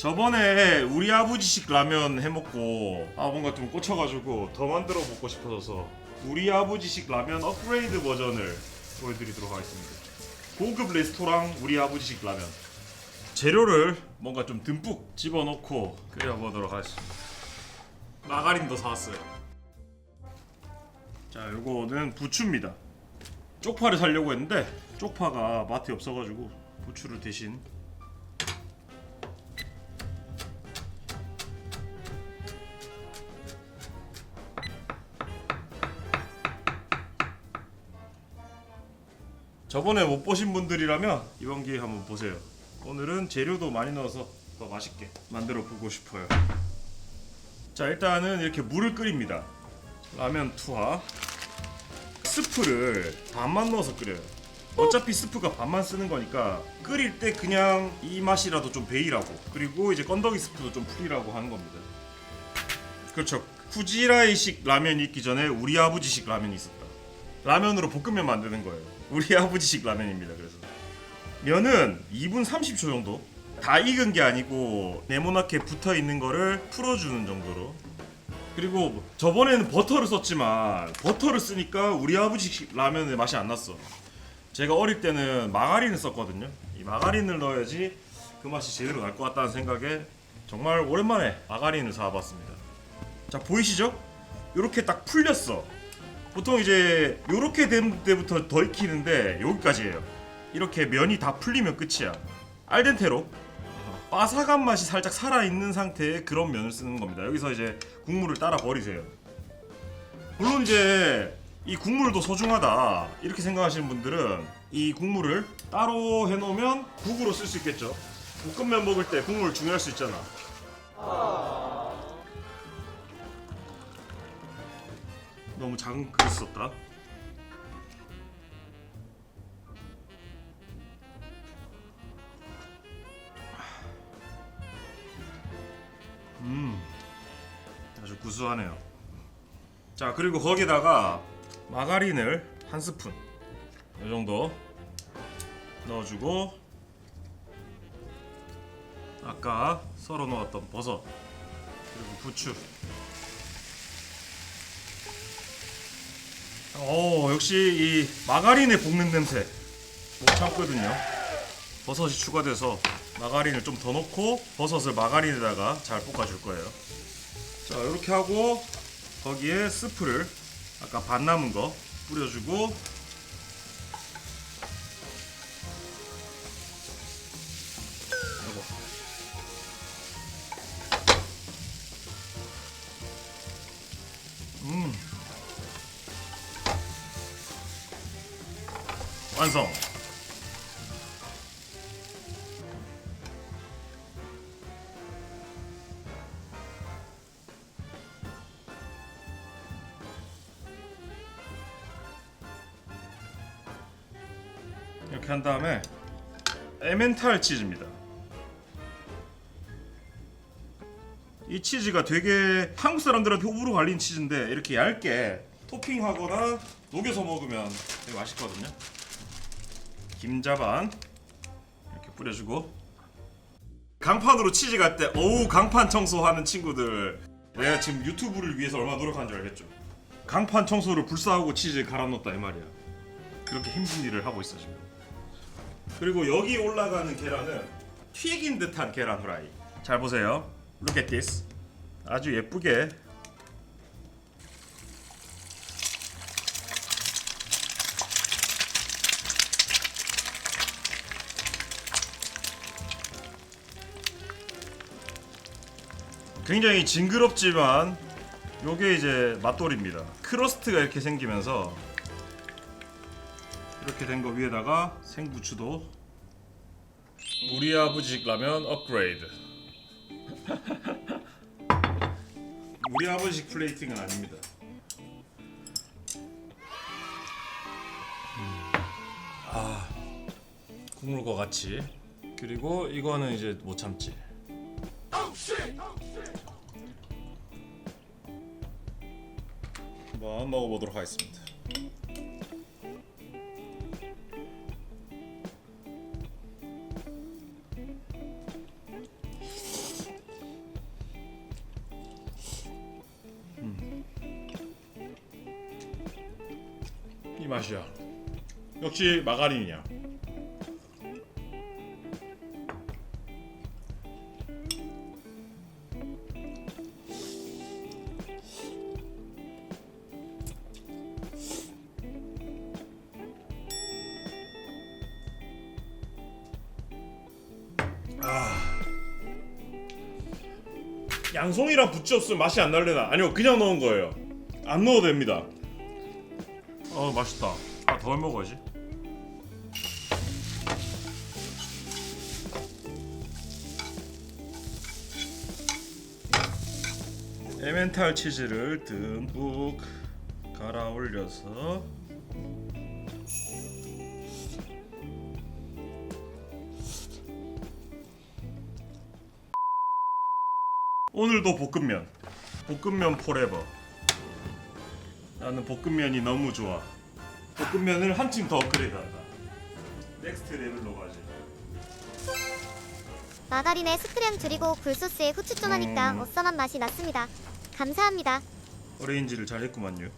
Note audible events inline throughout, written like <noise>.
저번에 우리 아버지식 라면 해먹고 아 뭔가 좀 꽂혀가지고 더 만들어 먹고 싶어져서 우리 아버지식 라면 업그레이드 버전을 보여드리도록 하겠습니다. 고급 레스토랑 우리 아버지식 라면 재료를 뭔가 좀 듬뿍 집어넣고 끓여보도록 하겠습니다. 마가린도 사왔어요. 자, 요거는 부추입니다. 쪽파를 사려고 했는데 쪽파가 마트에 없어가지고 부추를 대신 저번에 못 보신 분들이라면 이번 기회에 한번 보세요. 오늘은 재료도 많이 넣어서 더 맛있게 만들어 보고 싶어요. 자 일단은 이렇게 물을 끓입니다. 라면 투하 스프를 반만 넣어서 끓여요. 어차피 스프가 반만 쓰는 거니까 끓일 때 그냥 이 맛이라도 좀 배이라고 그리고 이제 건더기 스프도 좀 풀이라고 하는 겁니다. 그렇죠. 쿠지라이식 라면이 있기 전에 우리 아버지식 라면이 있었다. 라면으로 볶으면 만드는 거예요. 우리 <laughs> 아버지식 라면입니다. 그래서 면은 2분 30초 정도 다 익은 게 아니고 네모나게 붙어 있는 거를 풀어주는 정도로 그리고 저번에는 버터를 썼지만 버터를 쓰니까 우리 아버지식 라면의 맛이 안 났어. 제가 어릴 때는 마가린을 썼거든요. 이 마가린을 넣어야지 그 맛이 제대로 날 것 같다는 생각에 정말 오랜만에 마가린을 사와봤습니다. 자 보이시죠? 이렇게 딱 풀렸어. 보통 이제 이렇게 된 때부터 더 익히는데 여기까지예요. 이렇게 면이 다 풀리면 끝이야. 알덴테로 바삭한 맛이 살짝 살아 있는 상태의 그런 면을 쓰는 겁니다. 여기서 이제 국물을 따라 버리세요. 물론 이제 이 국물도 소중하다 이렇게 생각하시는 분들은 이 국물을 따로 해놓으면 국으로 쓸 수 있겠죠. 볶음면 먹을 때 국물 중요할 수 있잖아. 너무 작은 그릇 썼다. 음, 아주 구수하네요. 자 그리고 거기다가 마가린을 한 스푼 이 정도 넣어주고 아까 썰어 놓았던 버섯 그리고 부추 오 역시 이 마가린의 볶는 냄새 못 참거든요. 버섯이 추가돼서 마가린을 좀 더 넣고 버섯을 마가린에다가 잘 볶아줄 거예요. 자 이렇게 하고 거기에 스프를 아까 반 남은 거 뿌려주고 완성 이렇게 한 다음에 에멘탈 치즈입니다. 이 치즈가 되게 한국 사람들한테 호불호 갈린 치즈인데 이렇게 얇게 토핑하거나 녹여서 먹으면 되게 맛있거든요. 김자반 이렇게 뿌려주고 강판으로 치즈 갈 때 어우 강판 청소하는 친구들 내가 지금 유튜브를 위해서 얼마나 노력하는 줄 알겠죠? 강판 청소를 불사하고 치즈 갈아 넣었다 이 말이야. 그렇게 힘든 일을 하고 있어 지금. 그리고 여기 올라가는 계란은 튀긴 듯한 계란 후라이. 잘 보세요. Look at this. 아주 예쁘게 굉장히 징그럽지만 요게 이제 맛돌입니다. 크러스트가 이렇게 생기면서 이렇게 된 거 위에다가 생부추도 우리 아버지 라면 업그레이드. <laughs> 우리 아버지 플레이팅은 아닙니다. 음. 아 국물과 같이. 그리고 이거는 이제 못 참지 한번 먹어보도록 하겠습니다. 음. 이 맛이야. 역시 마가린이야. 양송이랑 부치 없으면 맛이 안 날래나? 아니요 그냥 넣은 거예요? 안 넣어도 됩니다. 어 맛있다. 아더 먹어야지. 에멘탈 치즈를 듬뿍 갈아 올려서 오늘도 볶음면. 볶음면 포레버 나는 볶음면이 너무 좋아. 볶음면을 한층 더 업그레이드한다. 넥스트 레벨로 가지. 마가린에 스크램 줄이고 굴소스에 후추 좀 하니까 음. 어썸한 맛이 났습니다. 감사합니다. 어레인지를 잘 했구만요.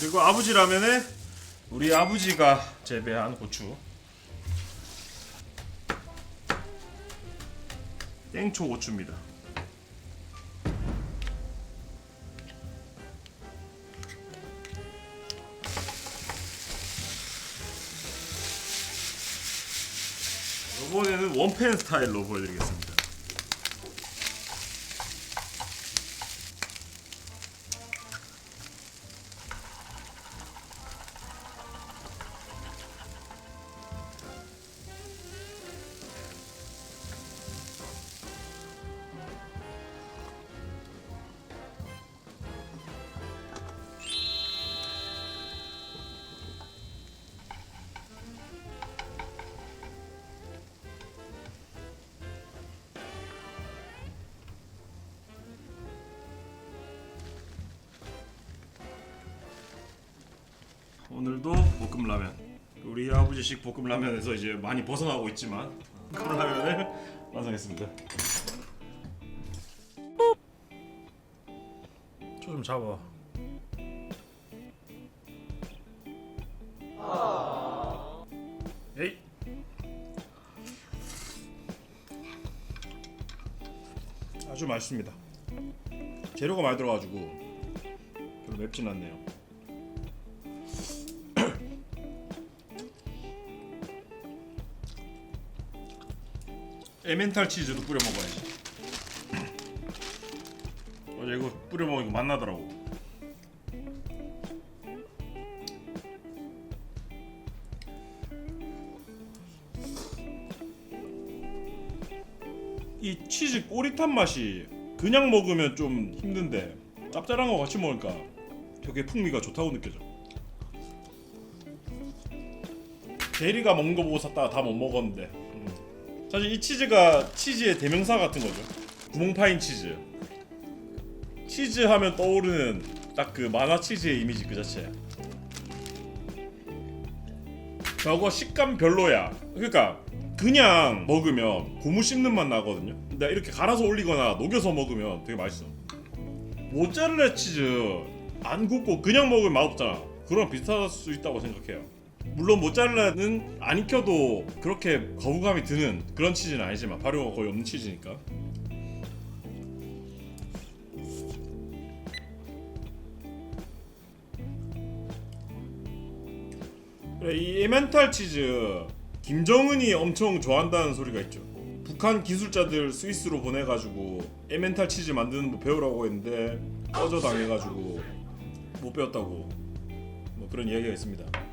그리고 아버지 라면에 우리 아버지가 재배한 고추 땡초 고추입니다. 이번에는 원팬 스타일로 보여드리겠습니다 오늘도 볶음라면 우리 아버지식 볶음라면에서 이제 많이 벗어나고 있지만 볶음라면을 <laughs> 완성했습니다. 저 좀 잡아. 에이. 아주 맛있습니다. 재료가 많이 들어가지고 별로 맵진 않네요 에멘탈 치즈도 뿌려 먹어야지. 어제 이거 뿌려 먹으니까 맛나더라고. 이 치즈 꼬릿한 맛이 그냥 먹으면 좀 힘든데 짭짤한 거 같이 먹으니까 되게 풍미가 좋다고 느껴져. 대리가 먹는 거 보고 샀다가 다 못 먹었는데 음. 사실 이 치즈가 치즈의 대명사 같은 거죠. 구멍 파인 치즈. 치즈 하면 떠오르는 딱 그 만화 치즈의 이미지 그 자체야. 저거 식감 별로야. 그러니까 그냥 먹으면 고무 씹는 맛 나거든요. 근데 이렇게 갈아서 올리거나 녹여서 먹으면 되게 맛있어. 모짜렐라 치즈 안 굽고 그냥 먹으면 맛없잖아. 그럼 비슷할 수 있다고 생각해요. 물론 모짜렐라는 안 익혀도 그렇게 거부감이 드는 그런 치즈는 아니지만 발효가 거의 없는 치즈니까. 그래 이 에멘탈 치즈 김정은이 엄청 좋아한다는 소리가 있죠. 북한 기술자들 스위스로 보내가지고 에멘탈 치즈 만드는 거 배우라고 했는데 꺼져 당해가지고 못 배웠다고 뭐 그런 이야기가 있습니다.